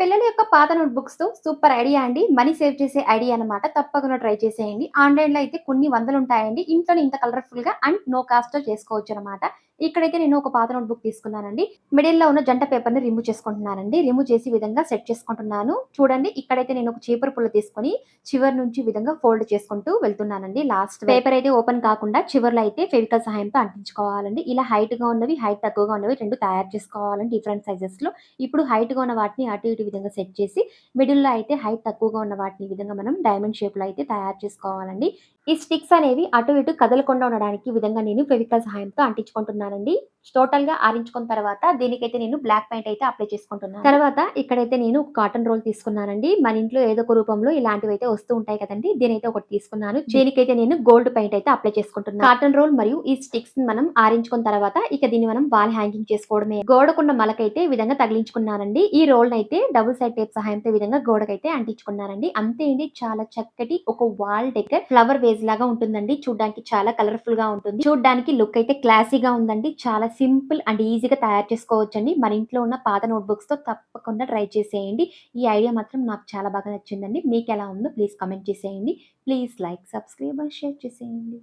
పిల్లల యొక్క పాత నోట్‌బుక్స్‌తో సూపర్ ఐడియా అండి. మనీ సేవ్ చేసే ఐడియా అన్నమాట. తప్పకుండా ట్రై చేసేయండి. ఆన్లైన్లో అయితే కొన్ని వందలు ఉంటాయండి ఇంట్లోనే ఇంత కలర్‌ఫుల్‌గా అండ్ నో కాస్ట్ చేసుకోవచ్చు అనమాట ఇక్కడైతే నేను ఒక పాత నోట్‌బుక్ తీసుకున్నానండి. మిడిల్‌లో ఉన్న జంట పేపర్ని రిమూవ్ చేసుకుంటున్నానండి. రిమూవ్ చేసి విధంగా సెట్ చేసుకుంటున్నాను. చూడండి ఇక్కడైతే నేను ఒక చీపురు పుల్ల తీసుకొని చివరి నుంచి విధంగా ఫోల్డ్ చేసుకుంటూ వెళ్తున్నానండి. లాస్ట్ పేపర్ అయితే ఓపెన్ కాకుండా చివర్లో అయితే ఫెవికల్ సహాయంతో అంటించుకోవాలండి. ఇలా హైట్గా ఉన్నవి, హైట్ తక్కువగా ఉన్నవి రెండు తయారు చేసుకోవాలండి డిఫరెంట్ సైజెస్లో ఇప్పుడు హైట్గా ఉన్న వాటిని అటు ఇటు విధంగా సెట్ చేసి మిడిల్‌లో అయితే హైట్ తక్కువగా ఉన్న వాటిని ఈ విధంగా మనం డైమండ్ షేప్‌లో అయితే తయారు చేసుకోవాలండి. ఈ స్టిక్స్ అనేవి అటు ఇటు కదలకుండా ఉండడానికి విధంగా నేను ఫెవికాల్ సహాయంతో అంటించుకుంటున్నానండి. టోటల్‌గా ఆరించుకున్న తర్వాత దీనికైతే నేను బ్లాక్ పెయింట్ అయితే అప్లై చేసుకుంటున్నాను. తర్వాత ఇక్కడైతే నేను కాటన్ రోల్ తీసుకున్నానండి. మన ఇంట్లో ఏదో ఒక రూపంలో ఇలాంటివైతే వస్తూ ఉంటాయి కదండీ! దీనైతే ఒకటి తీసుకున్నాను. దీనికైతే నేను గోల్డ్ పెయింట్ అయితే అప్లై చేసుకుంటున్నాను. కాటన్ రోల్ మరియు ఈ స్టిక్స్‌ని మనం ఆరించుకున్న తర్వాత ఇక దీన్ని మనం వాల్ హ్యాంగింగ్ చేసుకోవడమే. గోడకున్న మలకైతే ఈ విధంగా తగిలించుకున్నానండి. ఈ రోల్‌నైతే డబుల్ సైడ్ టేప్ సహాయంతో విధంగా గోడకైతే అంటించుకున్నానండి. అంతే అండి చాలా చక్కటి ఒక వాల్ డెకర్ ఫ్లవర్ వేస్ లాగా ఉంటుందండి. చూడ్డానికి చాలా కలర్ఫుల్గా ఉంటుంది. చూడ్డానికి లుక్ అయితే క్లాసీగా ఉందండి. చాలా సింపుల్ అండ్ ఈజీగా తయారు చేసుకోవచ్చండి. మన ఇంట్లో ఉన్న పాత నోట్‌బుక్స్‌తో తప్పకుండా ట్రై చేసేయండి. ఈ ఐడియా మాత్రం నాకు చాలా బాగా నచ్చిందండి. మీకు ఎలా ఉందో ప్లీజ్ కామెంట్ చేసేయండి. Please like, subscribe and share చేసేయండి.